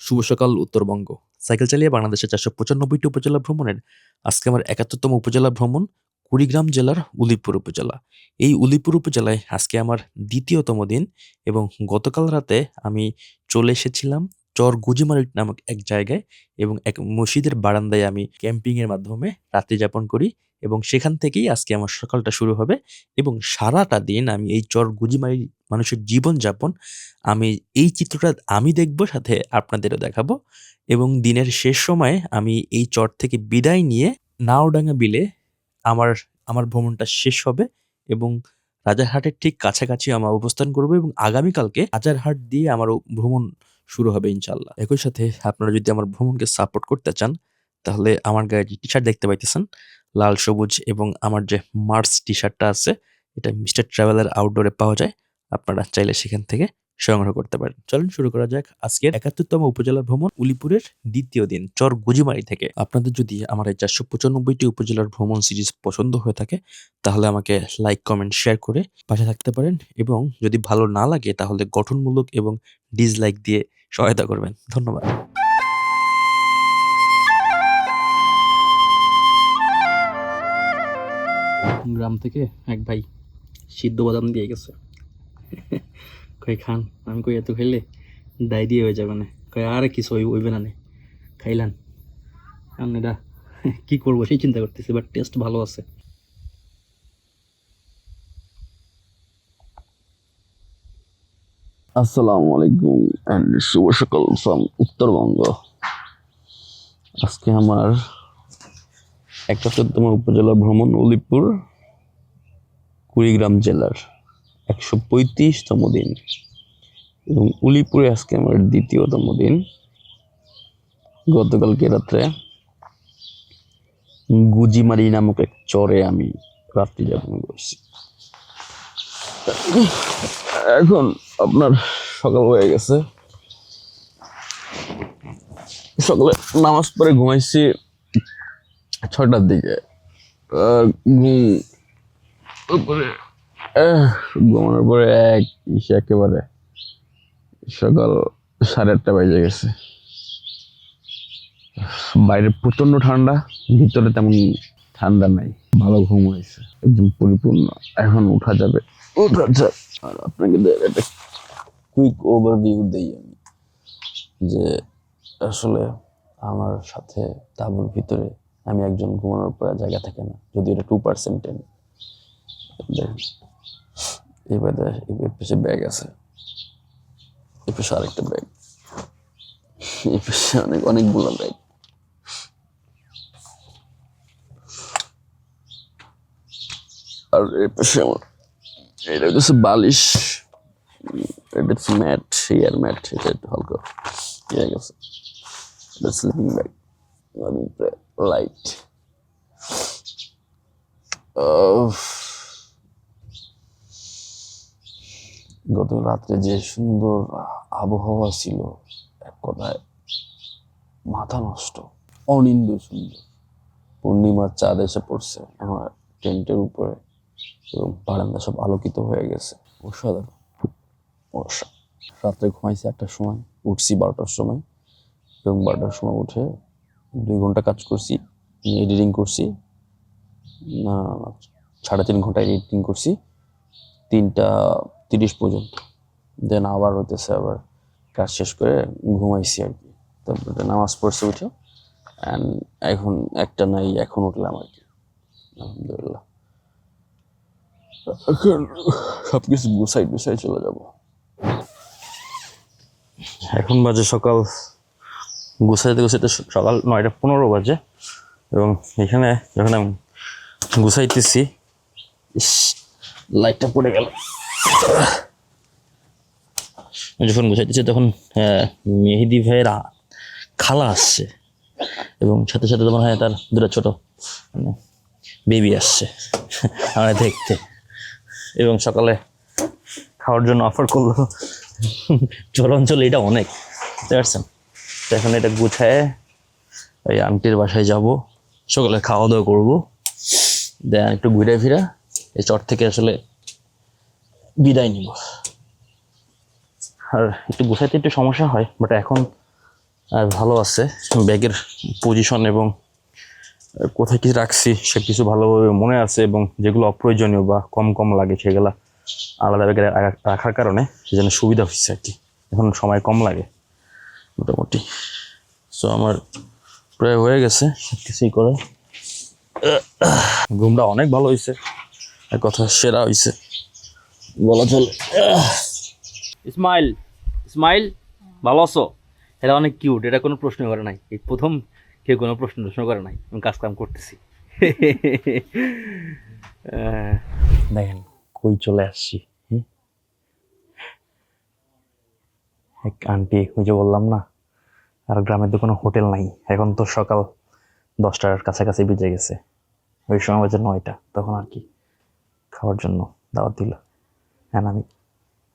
শুভ সকাল, উত্তরবঙ্গ। সাইকেল চালিয়ে বাংলাদেশের চারশো পঁচানব্বইটি উপজেলা ভ্রমণের আজকে আমার একাত্তরতম উপজেলা ভ্রমণ কুড়িগ্রাম জেলার উলিপুর উপজেলা। এই উলিপুর উপজেলায় আজকে আমার দ্বিতীয়তম দিন এবং গতকাল রাতে আমি চলে এসেছিলাম চর গুজিমারি নামক এক জায়গায় এবং এক মসজিদের বারান্দায় আমি ক্যাম্পিংয়ের মাধ্যমে রাত্রি যাপন করি। এবং সেখান থেকেই আজকে আমার সকালটা শুরু হবে এবং সারাটা দিন আমি এই চর গুজিমারি মানুষের জীবনযাপন, আমি এই চিত্রটা আমি দেখব, সাথে আপনাদেরও দেখাবো এবং দিনের শেষ সময়ে আমি এই চর থেকে বিদায় নিয়ে নাওডাঙ্গা বিলে আমার আমার ভ্রমণটা শেষ হবে এবং রাজারহাটের ঠিক কাছাকাছি আমার অবস্থান করব এবং আগামীকালকে রাজারহাট দিয়ে আমার ভ্রমণ শুরু হবে ইনশাল্লাহ একই সাথে আপনারা যদি আমার ভ্রমণকে সাপোর্ট করতে চান, তাহলে আমার গায়ে টি শার্ট দেখতে পাইতেছেন। লাল সবুজ এবং আমার যে মার্স টি শার্টটা আছে, এটা মিস্টার ট্রাভেলার আউটডোরে পাওয়া যায়। আপনারা চাইলে সেখান থেকে সংগ্রহ করতে পারেন। চলুন শুরু করা যাক আজকের একাত্তরতম উপজেলা ভ্রমণ উলিপুরের দ্বিতীয় দিন, চর গুজিমারি থেকে। আপনাদের যদি আমার এই চারশো পঁচানব্বইটি উপজেলার ভ্রমণ সিরিজ পছন্দ হয়ে থাকে, তাহলে আমাকে লাইক কমেন্ট শেয়ার করে পাশে থাকতে পারেন এবং যদি ভালো না লাগে, তাহলে গঠনমূলক এবং ডিসলাইক দিয়ে সহায়তা করবেন। ধন্যবাদ। গ্রাম থেকে এক ভাই সিদ্ধ বাদাম দিয়ে গেছে। কই খান, আমি কই, এত খাইলে ডায়রিয়া হয়ে যাবে না। কই আর কিছু হইব না নে। খাইলাম। কারণ এটা কি করব, সেই চিন্তা করতেছি বাট টেস্ট ভালো আছে। আসসালামু আলাইকুম শুভ সকাল উত্তরবঙ্গ। আজকে আমার একাত্তরতম উপজেলা ভ্রমণ উলিপুর কুড়িগ্রাম জেলার একশো পঁয়ত্রিশতম দিন। এবং উলিপুরে আজকে আমার দ্বিতীয়তম দিন। গতকালকে রাত্রে গুজিমারি নামক এক চরে আমি রাত্রি যাপন করছি। এখন আপনার সকাল হয়ে গেছে। সকালে নামাজ পড়ে ঘুমাইছি। ছটার দিকে। ঘুমানোর পরে এক, ইসে, একেবারে সকাল সাড়ে আটটা বেজে গেছে। বাইরে প্রচণ্ড ঠান্ডা, ভিতরে তেমন ঠান্ডা নাই, ভালো ঘুম হয়েছে, একদম পরিপূর্ণ, এখন উঠা যাবে। উঠা যাক। আর আপনাকে একটা কুইক ওভারভিউ দেই আমি, যে আসলে আমার সাথে তাঁবুর ভিতরে আমি একজন ঘুমানোর পরে জায়গা থাকে না যদি এটা টু পার্সেন্ট টেন এবারে এর পাশে ব্যাগ আছে। এ পাশে আরেকটা ব্যাগ এই পাশে অনেক, অনেকগুলো ব্যাগ আর এর পাশে আমার, এটা হচ্ছে বালিশ। এটা হচ্ছে ম্যাট এয়ার ম্যাট, এটা একটু হালকা। হয়ে গেছে স্লিপিং ব্যাগ লাইট গত রাত্রে যে সুন্দর আবহাওয়া ছিল, এক কথায় মাথা নষ্ট অনিন্দ সুন্দর। পূর্ণিমার চাঁদ এসে পড়ছে, আমার টেন্টের উপরে, এবং বারান্দা সব আলোকিত হয়ে গেছে। অসাধারণ। অসা রাত্রে ঘুমাইছি আটটার সময়, উঠছি বারোটার সময়, এবং বারোটার সময় উঠে দুই ঘণ্টা কাজ করছি এডিটিং করছি সাড়ে তিন ঘণ্টা এডিটিং করছি, তিনটা তিরিশ পর্যন্ত। দেন আবার হইতেছে আবার কাজ শেষ করে ঘুমাইছি আর কি। তারপরে নামাজ পড়ছে উঠে অ্যান্ড এখন একটা নাই, এখন উঠলাম আর কি। আলহামদুলিল্লাহ। এখন সব কিছু গুছাই গুছাই চলে যাব। এখন বাজে সকাল গুছাইতে গুছাইতে সকাল নয়টা পনেরো বাজে। এবং এখানে যখন আমি গুছাইতেছি ইস, লাইটটা পড়ে গেল। যখন গুছাইতেছি তখন মেহেদি ভাইয়ের খালা আসছে। এবং সাথে সাথে তোমার হয় তার দুটো ছোট মানে বেবি আসছে। আমরা দেখতে। এবং সকালে খাওয়ার জন্য অফার করল। চর অঞ্চলে এটা অনেক। বুঝতে পারছেন তো এখন এটা গুছায় ওই আংটির বাসায় যাব। সকালে খাওয়া দাওয়া করব। দেন একটু ঘুরে ফিরা এই চট থেকে আসলে বিদায় নিব। আর একটু গুছাইতে একটু সমস্যা হয় বাট এখন আর ভালো আছে। ব্যাগের পজিশন এবং কোথায় কি রাখছি সব কিছু ভালোভাবে মনে আছে এবং যেগুলো অপ্রয়োজনীয় বা কম কম লাগে সেগুলো আলাদা ব্যাগে রাখার কারণে সেজন্য সুবিধা হচ্ছে আর কি। এখন সময় কম লাগে। মোটামুটি। সো আমার প্রায় হয়ে গেছে কিছুই করে। ঘুমটা অনেক ভালো হয়েছে এক কথা সেরা হয়েছে বলা চলে। ইসমাইল ইসমাইল ভালো আছো? এটা অনেক কিউট এটা কোনো প্রশ্ন করে নাই। এই প্রথম কেউ কোনো প্রশ্ন প্রশ্ন করে নাই। আমি কাজ কাম করতেছি। দেখেন কই চলে আসছি হুম? এক আন্টি ওই যে বললাম না আর গ্রামের তো কোনো হোটেল নাই। এখন তো সকাল দশটার কাছাকাছি বেজে গেছে। ওই সময় বাজে নয়টা তখন আর কি খাওয়ার জন্য দাওয়াত দিল। হ্যাঁ আমি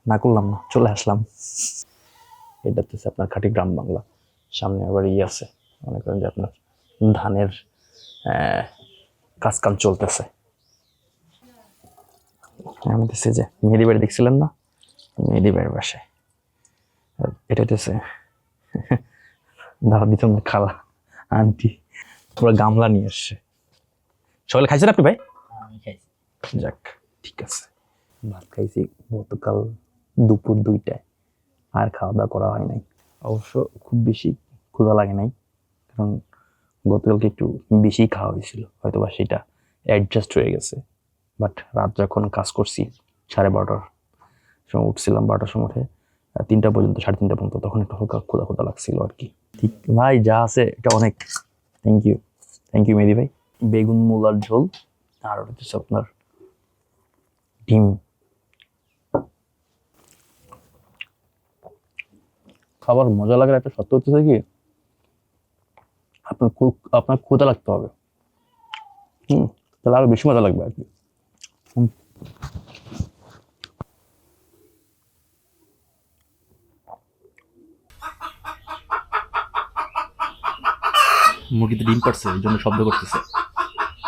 না করলাম না চলে আসলাম। এটা তো আপনার খাঁটি গ্রাম বাংলা। সামনে আবার ই আছে মনে করেন যে আপনার ধানের আহ, কাজ কাম চলতেছে। আমি দেখছি যে মেহেদি বাড়ি দেখছিলেন না? মেহেদি বাড়ির বাসায় এটা হচ্ছে দাদা দিতাম না খালা আন্টি। পুরো গামলা নিয়ে এসছে সকালে খাইছেন আপনি ভাই? যাক ঠিক আছে। ভাত খাইছি গতকাল দুপুর দুইটায়। আর খাওয়া দাওয়া করা হয় নাই। অবশ্য খুব বেশি ক্ষুধা লাগে নাই কারণ গতকালকে একটু বেশি খাওয়া হয়েছিল। হয়তো বা সেটা অ্যাডজাস্ট হয়ে গেছে। বাট রাত যখন কাজ করছি সাড়ে বারোটার সময় উঠছিলাম বারোটার সময় উঠে তিনটা পর্যন্ত, সাড়ে তিনটা পর্যন্ত, তখন একটু হালকা ক্ষুদা খোদা লাগছিল আর কি। ঠিক, ভাই, যা আছে, এটা অনেক। থ্যাংক ইউ থ্যাংক ইউ মেদি ভাই। বেগুন মূলার ঝোল, আর হচ্ছে আপনার ডিম। খাবার মজা লাগার একটা সত্য হচ্ছে কি, আপনার আপনার ক্ষুদা লাগতে হবে। হুম, তাহলে আরও বেশি মজা লাগবে আর কি। মুরগিতে ডিম পারছে এই জন্য শব্দ করতেছে।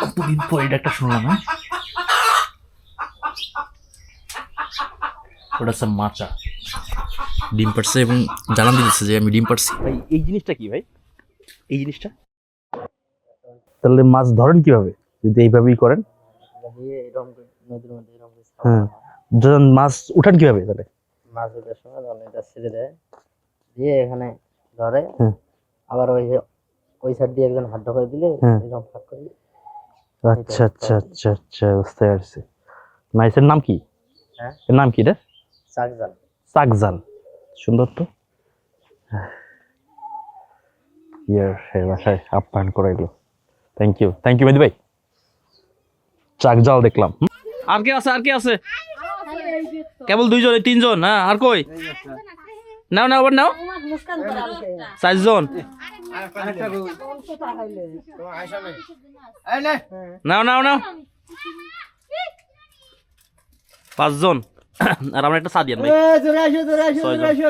কতদিন পর এটা একটা শুনলাম হ্যাঁ? ওটা হচ্ছে মাচা। ডিম পারছে এবং জানান দিতেছে যে আমি ডিম পারছি ভাই এই জিনিসটা কি ভাই? এই জিনিসটা? তাহলে মাছ ধরেন কীভাবে? যদি এইভাবেই করেন। হ্যাঁ। যখন মাছ উঠান কীভাবে তাহলে? মাছ ওঠার সময় এটা ছেড়ে দেয়। দিয়ে এখানে ধরে। আবার ওই যে ওই সাইড দিয়ে একজন হাত দিলে হুম। এরকম ফাঁক করি আচ্ছা আচ্ছা আচ্ছা আচ্ছা বুঝতে পারছি। মাইসের নাম কি? হ্যাঁ? এর নাম কি রে? চাক জাল সুন্দর তো। ইয়ার বাসায় আপ্যায়ন করাইলো থ্যাংক ইউ থ্যাংক ইউ মেদি ভাই চাকজাল দেখলাম। আর কে আছে আর কে আছে? কেবল দুইজন তিনজন হ্যাঁ আর কই? নাও নাও আবার নাও। চারজন। নাও নাও নাও। পাঁচজন। আর আমরা একটা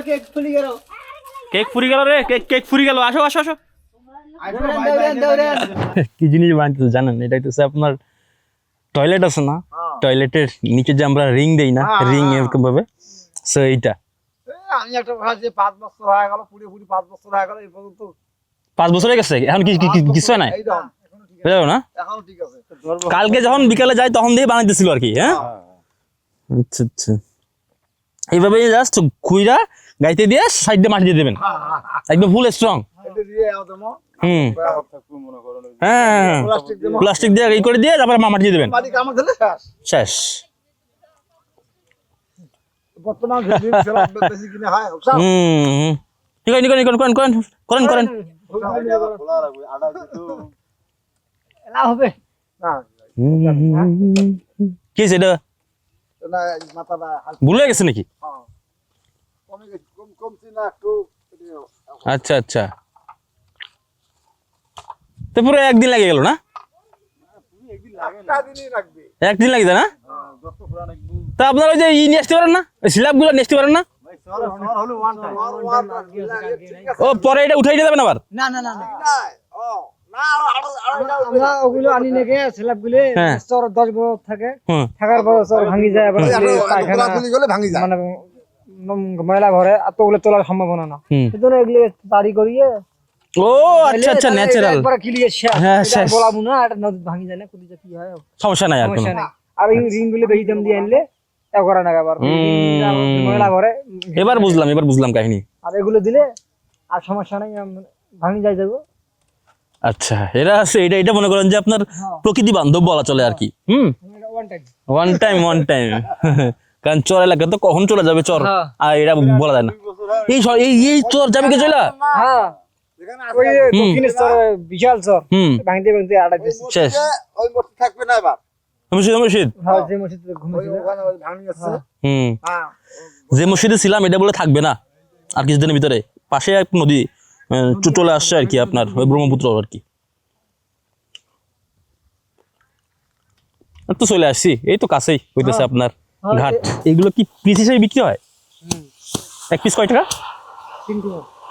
কেক ফুরি গেল। রে কেক কেক ফুরি গেল। আসো আসো আসো। কি জিনিস বানাইতে জানেন? এটা হচ্ছে আপনার টয়লেট আছে না? টয়লেটের নিচে যে আমরা রিং দেই না রিং এরকম ভাবে সো এইটা। আমি একটা ভাবছি পাঁচ বছর হয়ে গেল পুরি পুরি পাঁচ বছর হয়ে গেল এই পর্যন্ত পাঁচ বছর হয়ে গেছে এখন কিছু হয় নাই। বুঝলো না? কালকে যখন বিকালে যাই তখন দিয়ে বানাইতেছিল আর কি হ্যাঁ? আচ্ছা আচ্ছা। এইভাবে জাস্ট খুইরা গাইতে দিয়ে সাইড দিয়ে মাটি দিয়ে দেবেন। একদম ফুল স্ট্রং দেবো। হুম। হ্যাঁ প্লাস্টিক দিয়ে এই করে দিয়ে তারপরে মাটি দিয়ে দেবেন। শেষ। হয় হুম হুম। ঠিক আছে করেন করেন করেন করেন করেন। হবে। কি হালকা। ভুলে গেছে নাকি? হ্যাঁ। আচ্ছা আচ্ছা। তো পুরো একদিন লাগে গেল না? একটা দিনই রাখবে একদিন লাগে না? একদম তা আপনারা ওই যে ই নিয়ে আসতে পারেন না? ওই স্ল্যাবগুলো নিয়ে আসতে পারেন না? হলো ওয়ান টাইম ওয়ান ঠিক ও পরে এটা উঠাই দিয়ে যাবেন আবার? না না না আমরা ওগুলো আনি স্ল্যাবগুলো হ্যাঁ। দশ বছর থাকে। থাকার পর স্তর ভাঙি যায় আবার মানে ময়লা ভরে আর তো ওগুলো তোলার সম্ভাবনা না। সেজন্য এগুলো তাড়ি করিয়ে ও আচ্ছা আচ্ছা ন্যাচারাল একবার ক্লিয়ার শেষ। হ্যাঁ, শেষ। বলাবো না এটা নদী ভাঙি যায় না কুদিতে কি হয়? সমস্যা নাই আর কোনো। সমস্যা নেই। আর এই রিংগুলো বেশি দাম দিয়ে আনলে এবার বুঝলাম এবার বুঝলাম কাহিনী। আর এগুলো দিলে আর সমস্যা নেই ভাঙি যায় যাব। আচ্ছা এরা আছে এটা এটা মনে করেন যে আপনার হ্যাঁ। প্রকৃতি বান্ধব বলা চলে আর কি। হুম? ওয়ান টাইম ওয়ান টাইম কারণ চর এলাকা তো কখন চলে যাবে চর? হ্যাঁ। আর এটা বলা যায় না। এই এই এই চর যাবে কে চলে হ্যাঁ। বিশাল চর। হুম। ভাঙতে ভাঙতে আড়াই শেষ। ওই থাকবে না এবার? মুর্শিদ মুর্শিদ হ্যাঁ যে মসজিদে ওই ঘুমিয়েছিল ওখানে ওই ভাঙি আছে। হুম। হ্যাঁ যে মসজিদে ছিলাম এটা বলে থাকবে না। আর কিছুদিনের ভিতরে। পাশে এক নদী চলে আসছে আর কি আপনার ওই ব্রহ্মপুত্র আর কি। তো চলে আসছি। এই তো কাছেই হইতেছে আপনার হ্যাঁ, ঘাট। এগুলো কি পিস হিসেবে বিক্রি হয়? এক পিস কয় টাকা।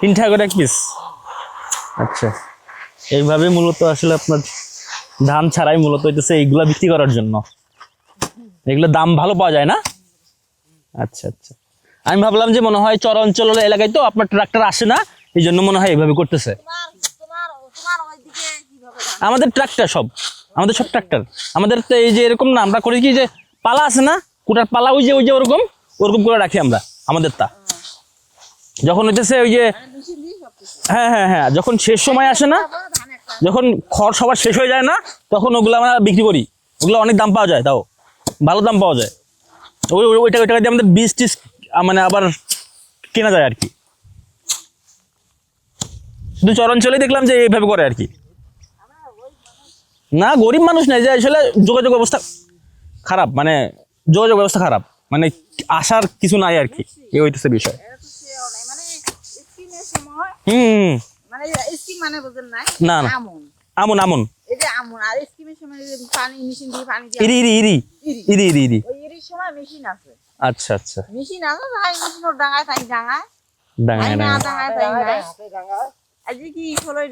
তিন টাকা করে এক পিস। আচ্ছা। এইভাবে মূলত আসলে আপনার ধান ছাড়াই মূলত হইতেছে এইগুলা বিক্রি করার জন্য। এগুলো দাম ভালো পাওয়া যায় না? আচ্ছা আচ্ছা। আমি ভাবলাম যে মনে হয় চর অঞ্চল এলাকায় তো আপনার ট্রাক্টর আসে না, এই জন্য মনে হয় এইভাবে করতেছে। আমাদের ট্রাক্টর সব, আমাদের সব ট্রাক্টর। আমাদের তো এই যে এরকম না, আমরা করি কি যে পালা আছে না, কুটার পালা ওই যে ওই যে ওরকম ওরকম করে রাখি আমরা, আমাদের তা। যখন হইতেছে ওই যে হ্যাঁ হ্যাঁ হ্যাঁ যখন শেষ সময় আসে না যখন খড় সবার শেষ হয়ে যায় না তখন ওগুলো আমরা বিক্রি করি। ওগুলো অনেক দাম পাওয়া যায় তাও। ভালো দাম পাওয়া যায়। ওই ওই- ওইটা ওইটা দিয়ে আমাদের বীজ টিজ মানে আবার কেনা যায় আর কি। শুধু চরাঞ্চলে দেখলাম যে এইভাবে করে আর কি। না গরিব মানুষ নাই যে আসলে যোগাযোগ ব্যবস্থা খারাপ মানে যোগাযোগ ব্যবস্থা খারাপ। মানে আসার কিছু নাই আর কি এই হইতেছে বিষয়। মানে হুম, মানে স্কিম মানে বুঝেন নাই না, না। আমন। আমন আমন। এই যে আমন আর স্কিমের সময় পানি মেশিন দিয়ে পানি দিয়ে ইরি ইরি ইরি। ইরি। ইরি ইরি ওই এর সময় মেশিন আছে। আচ্ছা আচ্ছা। মেশিন আছে তাই মেশিনের ডাঙায় তাই ডাঙায়। ডাঙায় না ডাঙায়। ডাঙায় তাই নাই আজকে কি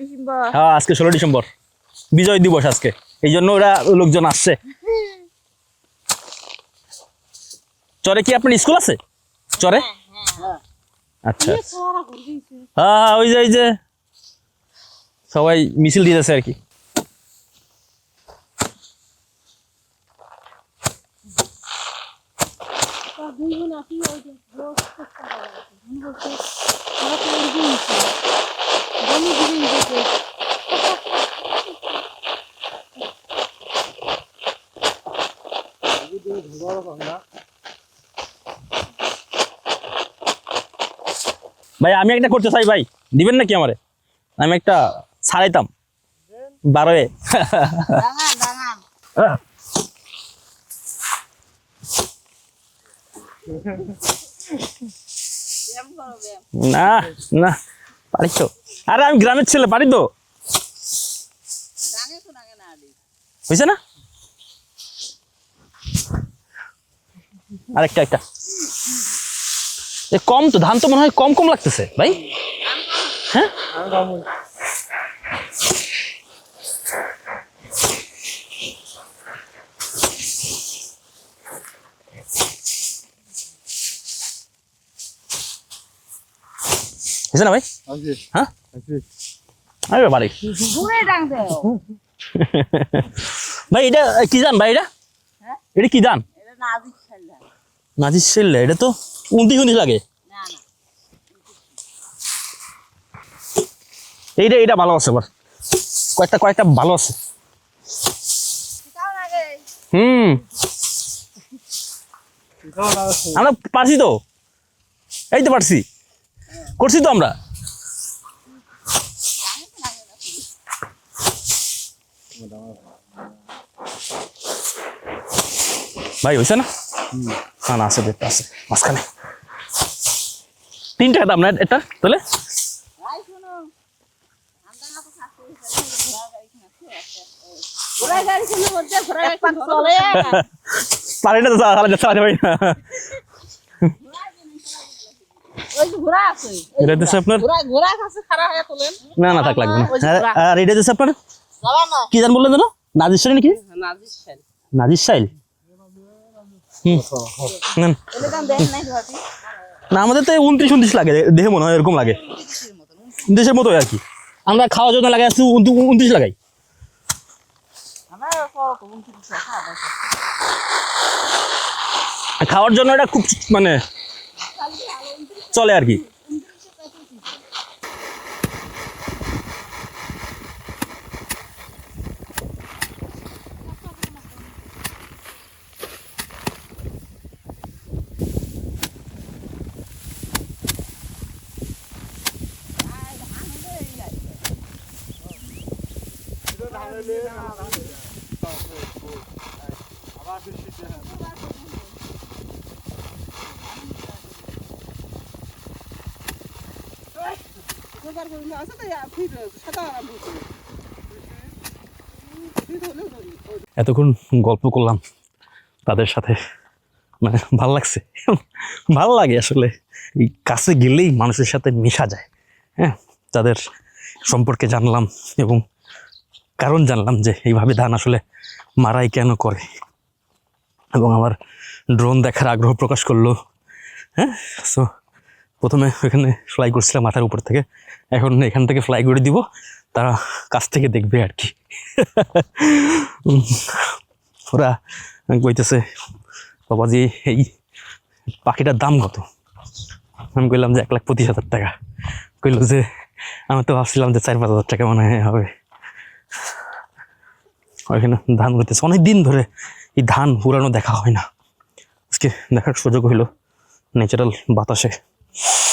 ডিসেম্বর? হ্যাঁ আজকে ডিসেম্বর। বিজয় দিবস আজকে। এই জন্য ওরা লোকজন আসছে। চরে কি আপনার স্কুল আছে? চরে? আচ্ছা আচ্ছা। হ্যাঁ হ্যাঁ ওই যে ওই যে। সবাই মিছিল দিতেছে আর কি। ভাই, আমি একটা করতে চাই, ভাই। দিবেন নাকি আমারে? আমি একটা ছাড়াইতাম। বারোয়ে। না না আরে আমি গ্রামের ছেলে, পারি তো। না? আরেকটা, একটা। কম তো, ধান তো মনে হয় কম কম লাগতেছে, ভাই। হ্যাঁ? হয়েছে না ভাই? হ্যাঁ? আরে বাড়ি ভাই এটা কি জান ভাই এটা? হ্যাঁ? এটা কি জান? নাজির সেল্লে এটা তো উন্তি উন্তি লাগে। না না। এইটা ভালো আছে আবার কয়েকটা কয়েকটা ভালো আছে। হুম। আমরা পারছি তো? এই তো পারছি। করছি তো আমরা? ভাই হয়েছে না? না না আছে দেখতে আছে মাঝখানে। তিন টাকা দাম না এটা তাহলে? আমরা না তো পারি চালাতে পারি না এটা আপনার হয়ে না না থাক লাগবে না আর- এটা হচ্ছে আপনার কি জান বললেন জানো নাজির সাইল নাকি নাজির সাইল হুম নেন। এলে দাম দেন নাই ভাবি না আমাদের তো উনত্রিশ উনত্রিশ লাগে দেখে মনে হয় এরকম লাগে দেশের মতো আর কি আমরা খাওয়ার জন্য লাগাই আসছি উনত্রিশ লাগাই খাওয়ার জন্য এটা খুব মানে চলে আর কি। এতক্ষণ গল্প করলাম তাদের সাথে। মানে ভালো লাগছে। ভালো লাগে আসলে। এই কাছে গেলেই মানুষের সাথে মেশা যায়। হ্যাঁ তাদের সম্পর্কে জানলাম এবং কারণ জানলাম যে এইভাবে ধান আসলে মারাই কেন করে। এবং আমার ড্রোন দেখার আগ্রহ প্রকাশ করল। হ্যাঁ সো প্রথমে ওইখানে ফ্লাই করছিলাম মাথার উপর থেকে। এখন এখান থেকে ফ্লাই করে দিব, তারা কাছ থেকে দেখবে আর কি। ওরা কইতেছে বাবাজি এই পাখিটার দাম কত? আমি কইলাম যে, এক লাখ পঁচিশ হাজার টাকা। কইল যে, আমি তো ভাবছিলাম যে চার পাঁচ হাজার টাকা মনে হয় হবে। ওইখানে ধান করতেছে অনেক দিন ধরে এই ধান পুরানো দেখা হয় না। আজকে দেখার সুযোগ হইল ন্যাচারাল বাতাসে। you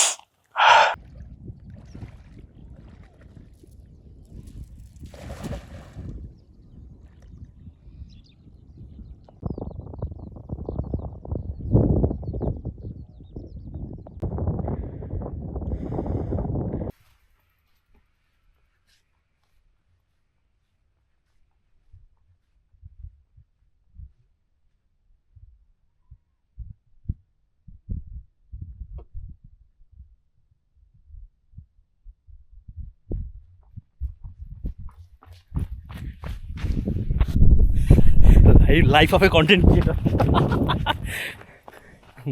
life of a content creator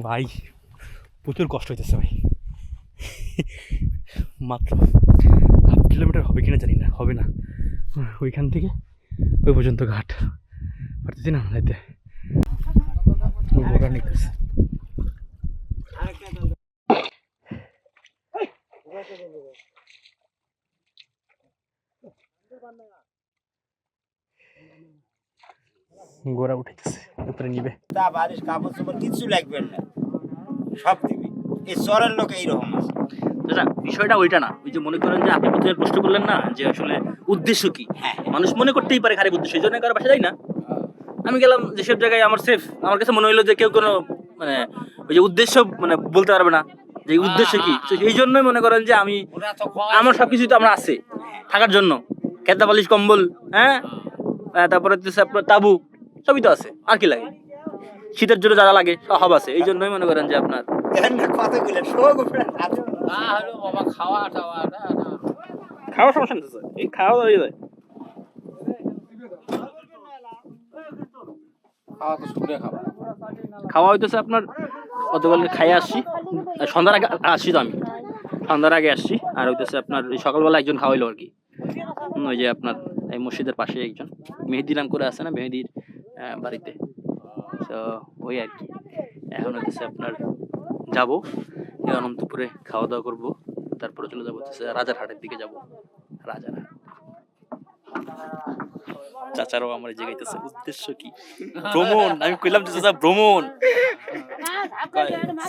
ভাই প্রচুর কষ্ট হইতেছে ভাই। মাত্র হাফ কিলোমিটার হবে কিনা জানি না হবে না। ওইখান থেকে ওই পর্যন্ত ঘাট। পারতেছি না যাইতে। গোড়া উঠাইতেছে উপরে নিবে। তা বারিশ কাপড় চোপড় কিছু লাগবে না। সব দিবি। এই চরের লোক এইরকম আছে। দাদা বিষয়টা ওইটা না। ওই যে মনে করেন যে আপনি প্রথমে প্রশ্ন করলেন না যে আসলে উদ্দেশ্য কি? হ্যাঁ। মানুষ মনে করতেই পারে খারাপ উদ্দেশ্য এই জন্য কারও বাসা যায় না। আমি গেলাম যেসব জায়গায় আমার সেফ আমার কাছে মনে হইল যে কেউ কোনো মানে ওই যে উদ্দেশ্য মানে বলতে পারবে না যে এই উদ্দেশ্য কি। তো এই জন্যই মনে করেন যে আমি আমার সব কিছুই তো আমরা আছে থাকার জন্য। খেতা বালিশ কম্বল হ্যাঁ? তারপরে হচ্ছে আপনার তাবু। সবই তো আছে আর কি লাগে? শীতের জন্য যারা লাগে সব আছে এই জন্যই মনে করেন যে আপনার সমস্যা এই খাওয়া দাওয়া যায়। খাওয়া হইতেছে আপনার গতকালকে খাইয়ে আসছি সন্ধ্যার আগে আসছি তো আমি। সন্ধ্যার আগে আসছি আর হইতেছে আপনার ওই সকালবেলা একজন খাওয়াইলো আর কি। ওই যে আপনার এই মসজিদের পাশে একজন মেহেদি নাম করে আছে না মেহেদির? বাড়িতে। তো ওই আর কি। এখন হচ্ছে আপনার যাব অনন্তপুরে খাওয়া দাওয়া করব তারপরে চলে যাব হচ্ছে রাজারহাটের দিকে যাব। রাজারহাট। চাচারাও আমার জিগাইতেছে উদ্দেশ্য কি? ভ্রমণ। আমি কইলাম যে চাচা ভ্রমণ।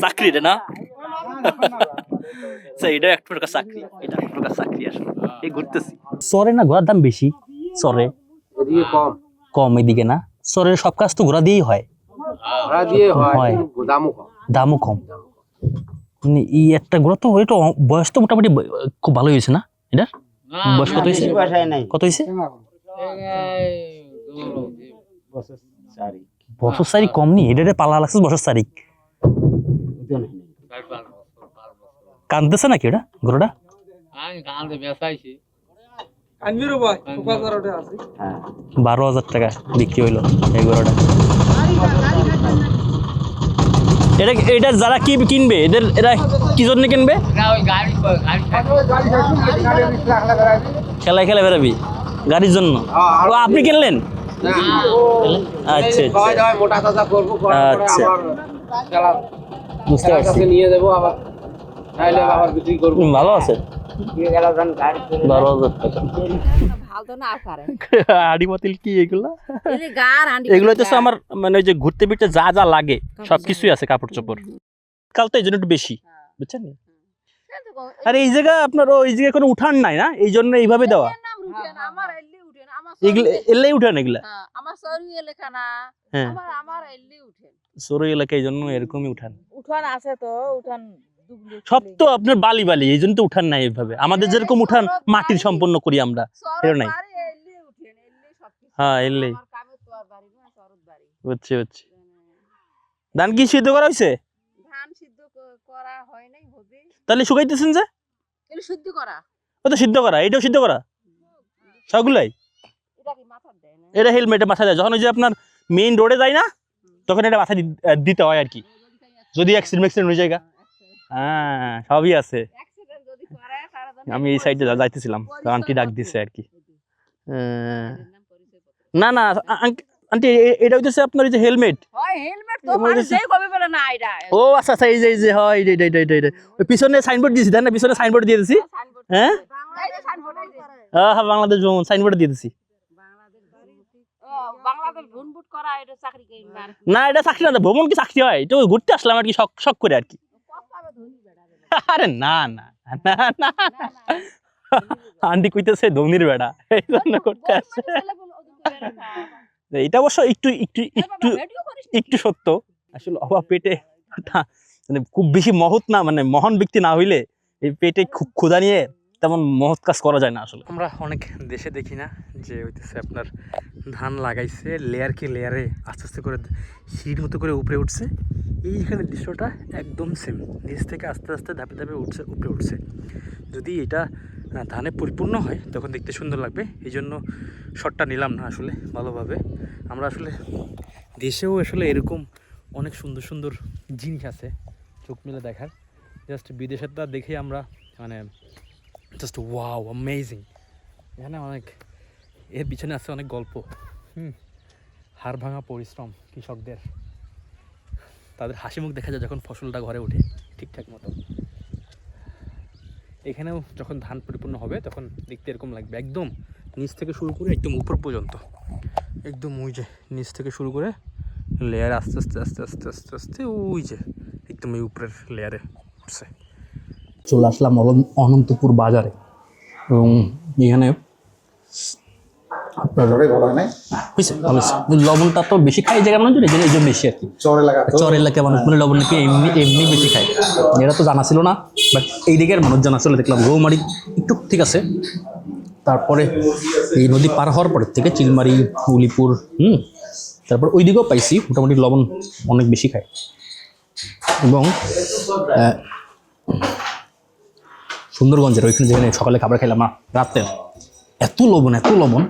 চাকরি রে না? এটা এক প্রকার চাকরি এটা এক প্রকার চাকরি আসলে। এই ঘুরতেছি। চরে না ঘোরার দাম বেশি? চরে। কম। কম এদিকে না? চরের সব কাজ তো ঘোরা দিয়েই হয়। হয়। দামও কম। মানে এই একটা ঘোরা তো এটা বয়স তো মোটামুটি খুব ভালো হয়েছে না? এটা? বয়স কত হয়েছে? বেশি বাসায় নাই। কত হয়েছে? বছর চারি বছর তারিখ কম নি? এটা পালা লাগছে বছর তারিখ কান্দতেছে নাকি এটা ঘোড়াটা আনবিরও ভাই বাজার ওটা আছে বারো হাজার টাকা বিক্রি হইল এই এটা এটা যারা কি কিনবে এদের এরা কি জন্য কিনবে? খেলায় খেলা বেরাবি গাড়ির জন্য। ও আপনি কিনলেন? আচ্ছা আচ্ছা। আচ্ছা। বুঝতে পারছি। নিয়ে দেবো আবার। তাইলে আবার বিক্রি করব। হুম, ভালো আছে। বারো হাজার টাকা বাতিল কি এগুলা? এই যে গার এগুলো হচ্ছে আমার মানে ওই যে ঘুরতে ফিরতে যা যা লাগে সব কিছুই আছে কাপড় চোপড়। কাল তো এই জন্য একটু বেশি বুঝছেন আর এই জায়গা আপনার ওই জায়গায় কোনো উঠান নাই না? এই জন্য এইভাবে দেওয়া। আমার এল্লি উঠেন আমার এগুলো এলেই উঠান এগুলা। হ্যাঁ, আমার সরু এলাকা না হ্যাঁ। আমার আমার এল্লি উঠেন সরু এলাকায় এই জন্য এরকমই উঠান। উঠান আছে তো উঠান সব তো আপনার বালি বালি এই জন্য তো উঠান নাই এইভাবে। আমাদের যেরকম উঠান মাটির সম্পন্ন করি আমরা নাই। হ্যাঁ, বাড়ি বুঝছি বুঝছি। ধান কি সিদ্ধ করা হয়েছে সিদ্ধ হয় তাহলে শুকাইতেছেন যে? শুদ্ধ করা। ও তো সিদ্ধ করা এটাও সিদ্ধ করা? সবগুলাই? এটা হেলমেটে মাথায় দেয় যখন ওই যে আপনার মেইন রোডে যায় না তখন এটা মাথায় দিতে হয় আর কি। যদি অ্যাক্সিডেন্ট ম্যাক্সিডেন্ট হয়ে যায়। হ্যাঁ সবই আছে। আমি এই সাইডে যাইতেছিলাম তো আন্টি ডাক দিছে আর কি। না না আন্টি এটা হইতেছে আপনার এই যে হেলমেট। হয় ও আচ্ছা আচ্ছা এই যে এই যে হয় ওই পিছনে সাইনবোর্ড দিয়েছি তাই না? পিছনে সাইনবোর্ড দিয়ে দিছি। হ্যাঁ? হ্যাঁ হ্যাঁ বাংলাদেশ ভ্রমণ সাইনবোর্ড দিয়ে দিছি। ও, বাংলাদেশ ভুনভুট করা এটা চাকরি করি না কি। এটা চাকরি না ভ্রমণ কি চাকরি হয়? তো ঘুরতে আসলাম আর কি শখ শখ করে আর কি। আরে না না না না আন্টি কইতেছে ধনির বেড়া এই জন্য করতে আসছে। খায়। এটা অবশ্য একটু একটু একটু একটু সত্য। আসলে অভাব পেটে মানে খুব বেশি মহৎ না মানে মহান ব্যক্তি না হইলে এই পেটে খুব ক্ষুধা নিয়ে তেমন মহৎ কাজ করা যায় না আসলে। আমরা অনেক দেশে দেখি না যে হইতেছে আপনার ধান লাগাইছে লেয়ার কি লেয়ারে আস্তে আস্তে করে সিঁড়ির মতো করে উপরে উঠছে। এইখানে দৃশ্যটা একদম সেম নিচ থেকে আস্তে আস্তে ধাপে ধাপে উঠছে, উপরে উঠছে। যদি এটা ধানে পরিপূর্ণ হয়, তখন দেখতে সুন্দর লাগবে। এই জন্য শটটা নিলাম না আসলে ভালোভাবে। আমরা আসলে দেশেও আসলে এরকম অনেক সুন্দর সুন্দর জিনিস আছে, চোখ মিলে দেখার। জাস্ট বিদেশেরটা দেখে আমরা মানে জাস্ট ওয়াও অ্যামেজিং এখানে অনেক, এর পিছনে আছে অনেক গল্প। হুম, হাড় ভাঙা পরিশ্রম কৃষকদের। তাদের হাসি মুখ দেখা যায় যখন ফসলটা ঘরে ওঠে, ঠিকঠাক মতো। এখানেও যখন ধান পরিপূর্ণ হবে, তখন দেখতে এরকম লাগবে। একদম নিচ থেকে শুরু করে একদম উপর পর্যন্ত। একদম ওই যে নিচ থেকে শুরু করে লেয়ার আস্তে আস্তে আস্তে আস্তে আস্তে আস্তে, ওই যে একদম এই উপরের লেয়ারে উঠছে। চলে আসলাম অনন্ত- অনন্তপুর বাজারে। এবং এখানে আপনার। লবণটা তো বেশি খাই জায়গা মানুষ এই জন্য বেশি আর কি। চর এলাকায় মানুষ মানে লবণ নাকি এমনি এমনি বেশি খায়। এটা তো জানা ছিল না বাট এই দিকের মানুষজন আসলে দেখলাম রৌমারি একটু ঠিক আছে। তারপরে এই নদী পার হওয়ার পরের থেকে চিলমারি উলিপুর হুম তারপর ওই দিকেও পাইছি মোটামুটি লবণ অনেক বেশি খায়। এবং সুন্দরগঞ্জের, ওইখানে যেখানে সকালে খাবার খাইলাম রাতে এত লবণ এত লবণ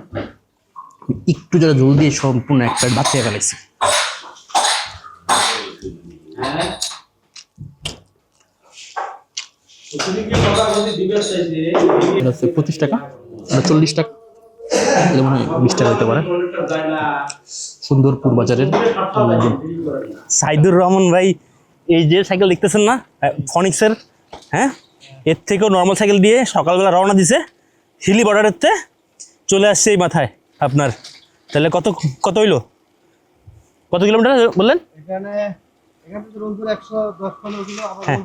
একটু যারা জল দিয়ে সম্পূর্ণ একটা বাঁচিয়ে ফেলেছি। এটা হচ্ছে পঁচিশ টাকা চল্লিশ টাকা এটা মনে হয় বিশ টাকা হতে পারে। সুন্দরপুর বাজারের সাইদুর রহমান ভাই, এই যে সাইকেল দেখতেছেন না ফনিক্সের হ্যাঁ? এর থেকেও নর্মাল সাইকেল দিয়ে সকালবেলা রওনা দিছে হিলি বর্ডারেরতে চলে আসছে এই মাথায় আপনার। তাহলে কত কত হইল? কত কিলোমিটার বললেন? এখানে হ্যাঁ।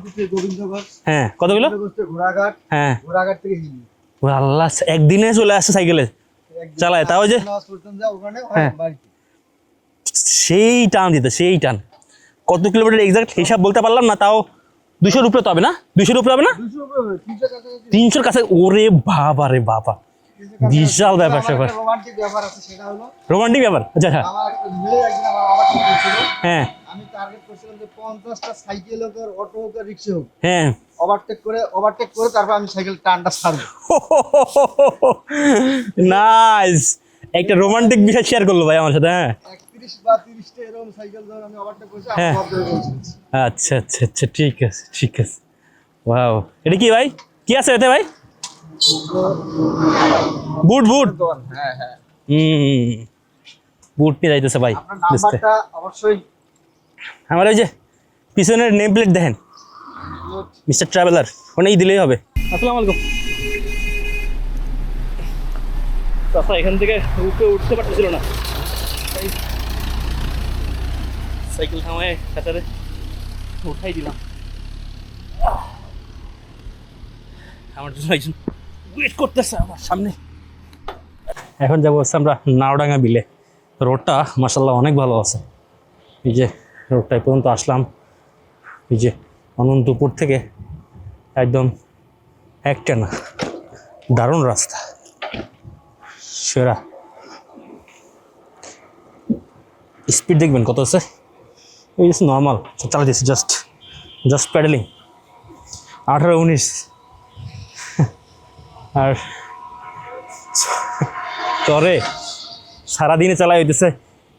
হ্যাঁ কত কিলো? হ্যাঁ। আল্লাহ একদিনে চলে আসছে সাইকেলে চালায়, তাও যে- হ্যাঁ। সেই টান দিতে সেই টান। কত কিলোমিটার এক্সাক্ট হিসাব বলতে পারলাম না তাও দুশোর উপরে তো হবে না? দুশোর উপরে হবে না? তিনশোর কাছে ওরে বাবা রে বাবা। বিশাল ব্যাপার স্যাপার রোমান্টিক ব্যাপার আচ্ছা করছিল। হ্যাঁ। আমি টার্গেট করছিলাম যে পঞ্চাশটা সাইকেল হোক আর অটো হোক আর রিক্সা হোক। হ্যাঁ। ওভারটেক করে ওভারটেক করে তারপর আমি সাইকেল টানটা ছাড়বো। নাইস একটা রোমান্টিক বিষয় শেয়ার করল ভাই আমার সাথে হ্যাঁ। হ্যাঁ। আচ্ছা আচ্ছা আচ্ছা ঠিক আছে ঠিক আছে। ওয়াও এটা কি ভাই? কি আছে এতে ভাই? বুট বুট? হ্যাঁ হ্যাঁ। হুম। বুট নিয়ে যাইতেছে ভাই অবশ্যই আমার ওই যে পিছনের নেম প্লেট দেখেন মিস্টার ট্রাভেলার ওনেই দিলেই হবে। আসসালামু আলাইকুম। চাচা এখান থেকে উঠে উঠতে পারতেছিল না তাই সাইকেল থামায় কাতারে উঠাই দিলাম। আমার জন্য একজন ওয়েট করতেছে আমার সামনে। এখন যাব হচ্ছে আমরা নাওডাঙ্গা বিলে। রোডটা মাসাল্লাহ অনেক ভালো আছে। এই যে রোডটায় পর্যন্ত আসলাম। এই যে অনন্তপুর থেকে একদম একটা না দারুণ রাস্তা। সেরা। স্পিড দেখবেন কত আছে? এই নর্মাল চালা দিয়েছি জাস্ট জাস্ট প্যাডেলিং আঠারো উনিশ আর চরে সারাদিনে চালাই হইতেছে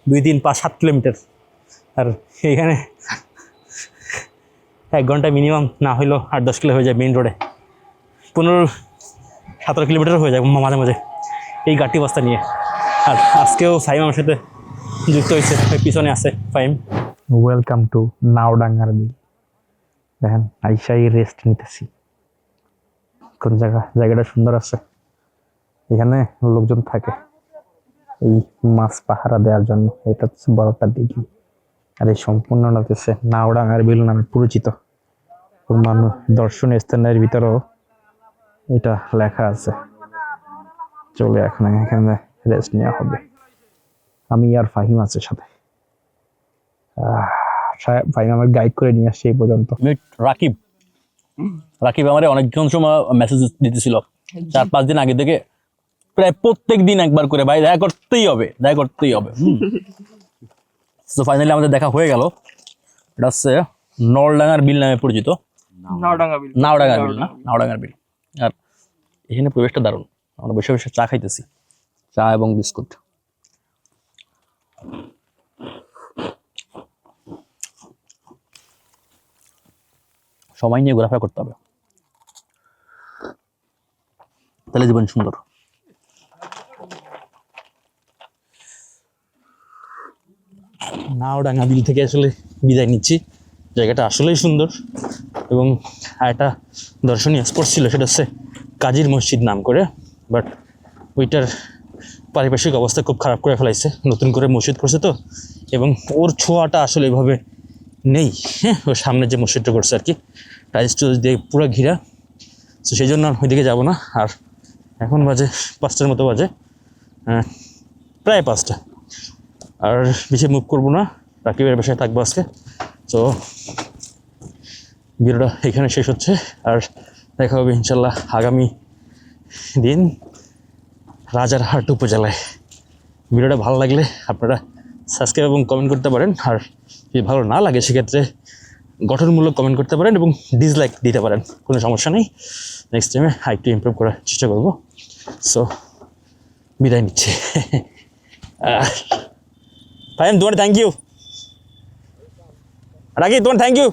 দুই তিন পাঁচ সাত কিলোমিটার। আর এখানে এক ঘণ্টা মিনিমাম না হইলেও আট দশ কিলো হয়ে যায় মেইন রোডে পনেরো সতেরো কিলোমিটার হয়ে যায় মাঝে মাঝে। এই গাড়ি বস্তা নিয়ে। আর আজকেও ফাইম আমার সাথে যুক্ত হয়েছে। পিছনে আছে ফাইম। ওয়েলকাম টু নাওডাঙ্গার বিল দেখেন, আইসাই রেস্ট নিতেছি। কোন জায়গা? জায়গাটা সুন্দর আছে। এখানে লোকজন থাকে। এই মাছ পাহারা দেওয়ার জন্য। এটা হচ্ছে বড়টা দিঘি। আর এই সম্পূর্ণটা হচ্ছে নাওডাঙ্গার বিল নামে পরিচিত। মানুষ দর্শনীয় স্থানের ভিতরেও এটা লেখা আছে। চলে এখন এখানে রেস্ট নেওয়া হবে। আমি আর ফাহিম আছে সাথে। আহ, সাহেব- আমার গাইড করে নিয়ে আসছে এই পর্যন্ত। রাকিব। রাকিব আমারে অনেকক্ষণ সময় মেসেজ দিতেছিল। চার পাঁচ দিন আগে থেকে প্রায় প্রত্যেক দিন একবার করে ভাই দেখা করতেই হবে দেখা করতেই হবে। তো ফাইনালি আমাদের দেখা হয়ে গেল। এটা হচ্ছে নলডাঙ্গার বিল নামে পরিচিত। নাওডাঙ্গা বিল। নাওডাঙ্গার বিল না নাওডাঙ্গার বিল। আর এখানে পরিবেশটা দারুণ। আমরা বসে বসে চা খাইতেছি। চা এবং বিস্কুট। সময় নিয়ে ঘোরাফেরা করতে হবে। তাহলে জীবন সুন্দর। নাওডাঙ্গা বিল থেকে আসলে বিদায় নিচ্ছি। জায়গাটা আসলেই সুন্দর এবং একটা দর্শনীয় স্পট ছিল, সেটা হচ্ছে কাজীর মসজিদ নাম করে বাট ওইটার পারিপার্শ্বিক অবস্থা খুব খারাপ করে ফেলাইছে। নতুন করে মসজিদ করছে তো, এবং ওর ছোঁয়াটা আসলে এভাবে নেই। হ্যাঁ ওর সামনে যে মসজিদটা করছে আর কি টাইলস টুইলস দিয়ে পুরো ঘিরা। তো সেই জন্য আর ওইদিকে যাব না। আর এখন বাজে পাঁচটার মতো বাজে। আহ, প্রায় পাঁচটা। আর বেশি মুভ করব না। রাকিবের বাসায় থাকব আজকে। তো ভিডিওটা এখানে শেষ হচ্ছে। আর দেখা হবে ইনশাল্লাহ আগামী দিন রাজারহাট উপজেলায়। ভিডিওটা ভালো লাগলে আপনারা সাবস্ক্রাইব এবং কমেন্ট করতে পারেন। আর যদি ভালো না লাগে, সেক্ষেত্রে গঠনমূলক কমেন্ট করতে পারেন এবং ডিসলাইক দিতে পারেন। কোনো সমস্যা নেই। নেক্সট টাইমে আরেকটু ইম্প্রুভ করার চেষ্টা করব। সো বিদায় নিচ্ছি। ফাইন তোমার থ্যাংক ইউ রাখি তোমার থ্যাংক ইউ